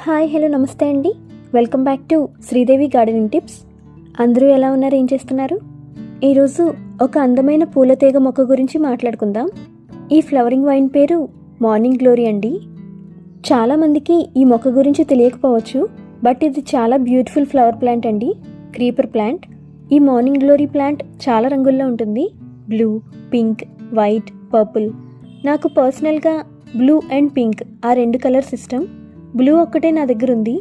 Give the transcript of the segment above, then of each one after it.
Hi hello నమస్తే అండి. Welcome back to Sridevi gardening tips. అందరూ ఎలా ఉన్నారు? ఏం చేస్తున్నారు? ఈరోజు ఒక అందమైన పూల తీగ మొక్క గురించి మాట్లాడుకుందాం. ఈ ఫ్లవరింగ్ వైన్ పేరు మార్నింగ్ గ్లోరీ అండి. చాలామందికి ఈ మొక్క గురించి తెలియకపోవచ్చు బట్ ఇది చాలా బ్యూటిఫుల్ ఫ్లవర్ ప్లాంట్ అండి. Creeper plant. ఈ మార్నింగ్ గ్లోరీ ప్లాంట్ చాలా రంగుల్లో ఉంటుంది. Blue pink white purple. నాకు పర్సనల్గా బ్లూ అండ్ పింక్ ఆ రెండు కలర్స్ ఇష్టం బ్లూ ఒక్కటే నా దగ్గర ఉంది.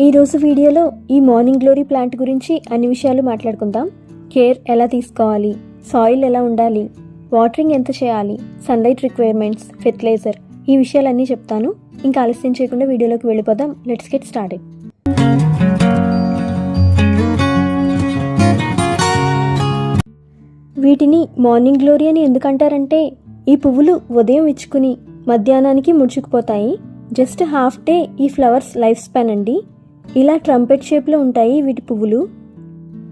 ఈరోజు వీడియోలో ఈ మార్నింగ్ గ్లోరీ ప్లాంట్ గురించి అన్ని విషయాలు మాట్లాడుకుందాం. కేర్ ఎలా తీసుకోవాలి? సాయిల్ ఎలా ఉండాలి? వాటరింగ్ ఎంత చేయాలి? సన్లైట్ రిక్వైర్మెంట్స్ ఫెర్టిలైజర్ ఈ విషయాలన్నీ చెప్తాను. ఇంకా ఆలస్యం చేయకుండా వీడియోలోకి వెళ్ళిపోదాం. Let's get started. వీటిని మార్నింగ్ గ్లోరీ అని ఎందుకంటారంటే ఈ పువ్వులు ఉదయం ఇచ్చుకుని మధ్యాహ్నానికి ముడుచుకుపోతాయి. జస్ట్ హాఫ్ డే ఈ ఫ్లవర్స్ లైఫ్ స్పాన్ అండి. ఇలా ట్రంపెట్ షేప్లో ఉంటాయి వీటి పువ్వులు.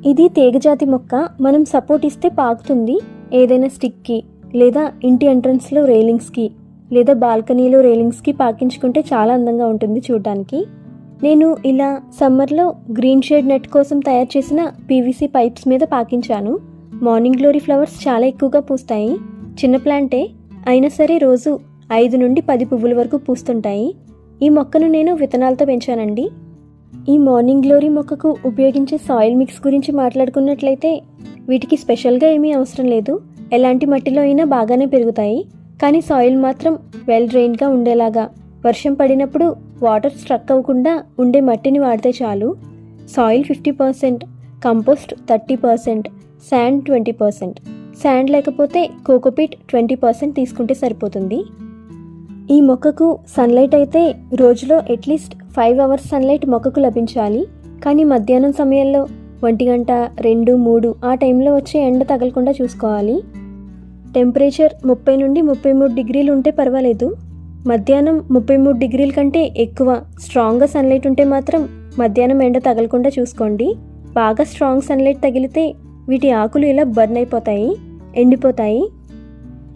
ఇది తీగజాతి మొక్క. మనం సపోర్ట్ ఇస్తే పాకుతుంది. ఏదైనా స్టిక్కి లేదా ఇంటి ఎంట్రన్స్లో రేలింగ్స్కి లేదా బాల్కనీలో రేలింగ్స్కి పాకించుకుంటే చాలా అందంగా ఉంటుంది చూడడానికి. నేను ఇలా సమ్మర్లో గ్రీన్ షేడ్ నెట్ కోసం తయారు చేసిన పీవీసీ పైప్స్ మీద పాకించాను. మార్నింగ్ గ్లోరీ ఫ్లవర్స్ చాలా ఎక్కువగా పూస్తాయి. చిన్న ప్లాంటే. అయినా సరే రోజు ఐదు నుండి పది పువ్వుల వరకు పూస్తుంటాయి. ఈ మొక్కను నేను విత్తనాలతో పెంచానండి. ఈ మార్నింగ్ గ్లోరీ మొక్కకు ఉపయోగించే సాయిల్ మిక్స్ గురించి మాట్లాడుకున్నట్లయితే వీటికి స్పెషల్గా ఏమీ అవసరం లేదు. ఎలాంటి మట్టిలో అయినా బాగానే పెరుగుతాయి. కానీ సాయిల్ మాత్రం వెల్ డ్రైన్గా ఉండేలాగా. వర్షం పడినప్పుడు వాటర్ స్ట్రక్ అవ్వకుండా ఉండే మట్టిని వాడితే చాలు. Soil fifty percent compost thirty percent sand twenty percent. Sand లేకపోతే కోకోపీట్ ట్వంటీ పర్సెంట్ తీసుకుంటే సరిపోతుంది. ఈ మొక్కకు సన్లైట్ అయితే రోజులో అట్లీస్ట్ ఫైవ్ అవర్స్ సన్లైట్ మొక్కకు లభించాలి. కానీ మధ్యాహ్నం సమయంలో ఒంటి గంట రెండు మూడు ఆ టైంలో వచ్చే ఎండ తగలకుండా చూసుకోవాలి. టెంపరేచర్ ముప్పై నుండి ముప్పై మూడు డిగ్రీలు ఉంటే పర్వాలేదు. మధ్యాహ్నం ముప్పై మూడు డిగ్రీల కంటే ఎక్కువ స్ట్రాంగ్గా సన్లైట్ ఉంటే మాత్రం మధ్యాహ్నం ఎండ తగలకుండా చూసుకోండి. బాగా స్ట్రాంగ్ సన్లైట్ తగిలితే వీటి ఆకులు ఇలా బర్న్ అయిపోతాయి ఎండిపోతాయి.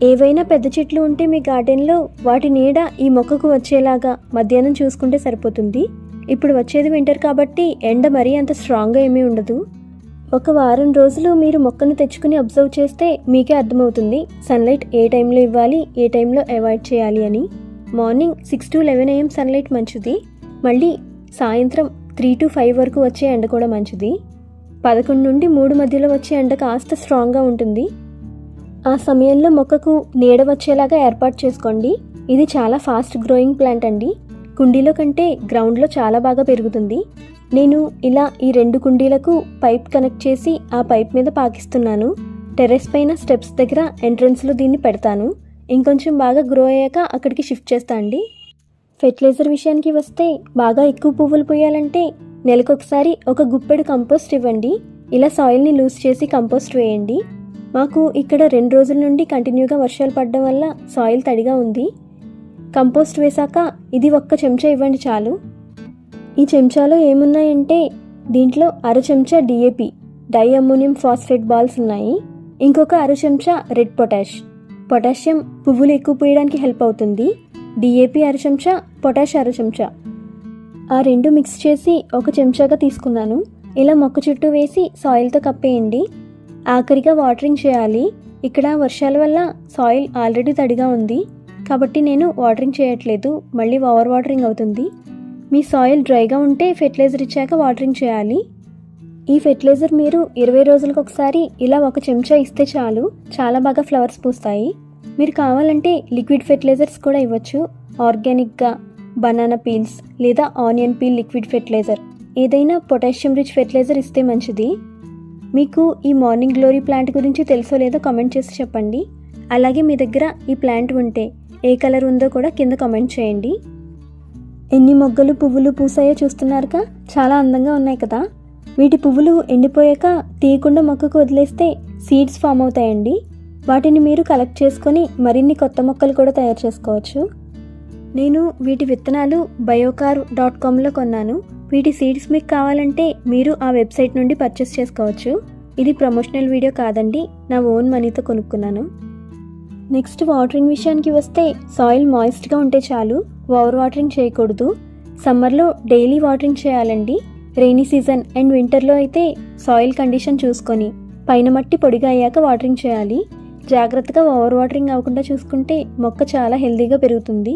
ఏవైనా పెద్ద చెట్లు ఉంటే మీ గార్డెన్లో వాటి నీడ ఈ మొక్కకు వచ్చేలాగా మధ్యాహ్నం చూసుకుంటే సరిపోతుంది. ఇప్పుడు వచ్చేది వింటర్ కాబట్టి ఎండ మరీ అంత స్ట్రాంగ్గా ఏమీ ఉండదు. ఒక వారం రోజులు మీరు మొక్కను తెచ్చుకుని అబ్జర్వ్ చేస్తే మీకే అర్థమవుతుంది. సన్లైట్ ఏ టైంలో ఇవ్వాలి ఏ టైంలో అవాయిడ్ చేయాలి అని. Morning six to eleven AM sunlight మంచిది. మళ్ళీ సాయంత్రం త్రీ టు ఫైవ్ వరకు వచ్చే ఎండ కూడా మంచిది. పదకొండు నుండి మూడు మధ్యలో వచ్చే ఎండ కాస్త స్ట్రాంగ్గా ఉంటుంది. ఆ సమయంలో మొక్కకు నీడ వచ్చేలాగా ఏర్పాటు చేసుకోండి. ఇది చాలా ఫాస్ట్ గ్రోయింగ్ ప్లాంట్ అండి. కుండీలో కంటే గ్రౌండ్లో చాలా బాగా పెరుగుతుంది. నేను ఇలా ఈ రెండు కుండీలకు పైప్ కనెక్ట్ చేసి ఆ పైప్ మీద పాకిస్తున్నాను. టెర్రస్ పైన స్టెప్స్ దగ్గర ఎంట్రన్స్లో దీన్ని పెడతాను. ఇంకొంచెం బాగా గ్రో అయ్యాక అక్కడికి షిఫ్ట్ చేస్తా అండి. ఫెర్టిలైజర్ విషయానికి వస్తే బాగా ఎక్కువ పువ్వులు పోయాలంటే నెలకొకసారి ఒక గుప్పెడు కంపోస్ట్ ఇవ్వండి. ఇలా సాయిల్ని లూజ్ చేసి కంపోస్ట్ వేయండి. మాకు ఇక్కడ రెండు రోజుల నుండి కంటిన్యూగా వర్షాలు పడడం వల్ల సాయిల్ తడిగా ఉంది. కంపోస్ట్ వేశాక ఇది ఒక్క చెంచా ఇవ్వండి చాలు. ఈ చెంచాలో ఏమున్నాయంటే దీంట్లో అర చెంచా DAP di ammonium phosphate balls ఉన్నాయి. ఇంకొక అర చెంచా రెడ్ పొటాష్. పొటాషియం పువ్వులు ఎక్కువ పోయడానికి హెల్ప్ అవుతుంది. డిఏపి అర చెంచా పొటాష్ అర చెంచా. ఆ రెండు మిక్స్ చేసి ఒక చెంచాగా తీసుకున్నాను. ఇలా మొక్క చుట్టూ వేసి సాయిల్తో కప్పేయండి. ఆఖరిగా వాటరింగ్ చేయాలి. ఇక్కడ వర్షాల వల్ల సాయిల్ ఆల్రెడీ తడిగా ఉంది. కాబట్టి నేను వాటరింగ్ చేయట్లేదు. మళ్ళీ ఓవర్ వాటరింగ్ అవుతుంది. మీ సాయిల్ డ్రైగా ఉంటే ఫెర్టిలైజర్ ఇచ్చాక వాటరింగ్ చేయాలి. ఈ ఫెర్టిలైజర్ మీరు ఇరవై రోజులకు ఒకసారి ఇలా ఒక చెంచా ఇస్తే చాలు. చాలా బాగా ఫ్లవర్స్ పూస్తాయి. మీరు కావాలంటే లిక్విడ్ ఫెర్టిలైజర్స్ కూడా ఇవ్వచ్చు. ఆర్గానిక్గా బనానా పీల్స్ లేదా ఆనియన్ పీల్ లిక్విడ్ ఫెర్టిలైజర్. ఏదైనా పొటాషియం రిచ్ ఫెర్టిలైజర్ ఇస్తే మంచిది. మీకు ఈ మార్నింగ్ గ్లోరీ ప్లాంట్ గురించి తెలుసో లేదో కామెంట్ చేసి చెప్పండి. అలాగే మీ దగ్గర ఈ ప్లాంట్ ఉంటే ఏ కలర్ ఉందో కూడా కింద కామెంట్ చేయండి. ఎన్ని మొగ్గలు పువ్వులు పూసాయో చూస్తున్నారుగా? చాలా అందంగా ఉన్నాయి కదా. వీటి పువ్వులు ఎండిపోయాక తీయకుండా మొక్కకు వదిలేస్తే సీడ్స్ ఫామ్ అవుతాయండి. వాటిని మీరు కలెక్ట్ చేసుకొని మరిన్ని కొత్త మొక్కలు కూడా తయారు చేసుకోవచ్చు. నేను వీటి విత్తనాలు బయోకార్ డాట్ కామ్లో కొన్నాను. వీటి సీడ్స్ మీకు కావాలంటే మీరు ఆ వెబ్సైట్ నుండి పర్చేస్ చేసుకోవచ్చు. ఇది ప్రమోషనల్ వీడియో కాదండి నా ఓన్ మనీతో కొనుక్కున్నాను. నెక్స్ట్ వాటరింగ్ విషయానికి వస్తే సాయిల్ మాయిస్ట్గా ఉంటే చాలు ఓవర్ వాటరింగ్ చేయకూడదు. సమ్మర్లో డైలీ వాటరింగ్ చేయాలండి. రెయినీ సీజన్ అండ్ వింటర్లో అయితే సాయిల్ కండిషన్ చూసుకొని పైన మట్టి పొడిగా అయ్యాక వాటరింగ్ చేయాలి. జాగ్రత్తగా ఓవర్ వాటరింగ్ అవ్వకుండా చూసుకుంటే మొక్క చాలా హెల్దీగా పెరుగుతుంది.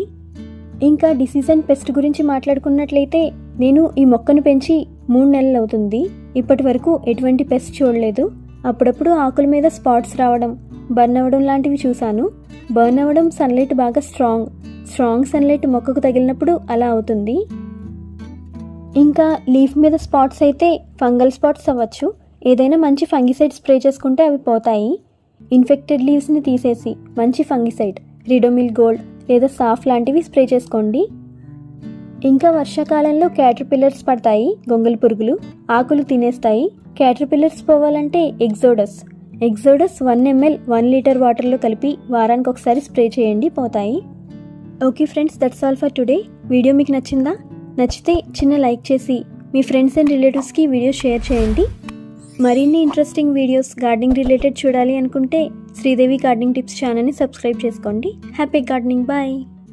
ఇంకా డిసీజ్ అండ్ పెస్ట్ గురించి మాట్లాడుకున్నట్లయితే నేను ఈ మొక్కను పెంచి మూడు నెలలు అవుతుంది. ఇప్పటి వరకు ఎటువంటి పెస్ట్ చూడలేదు. అప్పుడప్పుడు ఆకుల మీద స్పాట్స్ రావడం బర్న్ అవ్వడం లాంటివి చూశాను. బర్న్ అవ్వడం సన్లైట్ బాగా స్ట్రాంగ్. స్ట్రాంగ్ సన్లైట్ మొక్కకు తగిలినప్పుడు అలా అవుతుంది. ఇంకా లీఫ్ మీద స్పాట్స్ అయితే ఫంగల్ స్పాట్స్ అవ్వచ్చు. ఏదైనా మంచి ఫంగిసైడ్ స్ప్రే చేసుకుంటే అవి పోతాయి. ఇన్ఫెక్టెడ్ లీవ్స్ని తీసేసి మంచి ఫంగిసైడ్ రిడోమిల్ గోల్డ్ లేదా సాఫ్ లాంటివి స్ప్రే చేసుకోండి. ఇంకా వర్షాకాలంలో క్యాటర్పిల్లర్స్ పడతాయి గొంగళి పురుగులు ఆకులు తినేస్తాయి. క్యాటర్పిల్లర్స్ పోవాలంటే Exodus. Exodus one ML one litre వాటర్లో కలిపి వారానికి ఒకసారి స్ప్రే చేయండి పోతాయి. Okay friends that's all for today video మీకు నచ్చిందా? నచ్చితే చిన్న లైక్ చేసి మీ ఫ్రెండ్స్ అండ్ రిలేటివ్స్కి వీడియో షేర్ చేయండి. మరిన్ని ఇంట్రెస్టింగ్ వీడియోస్ గార్డెనింగ్ రిలేటెడ్ చూడాలి అనుకుంటే శ్రీదేవి గార్డెనింగ్ టిప్స్ ఛానల్ని సబ్స్క్రైబ్ చేసుకోండి. Happy gardening bye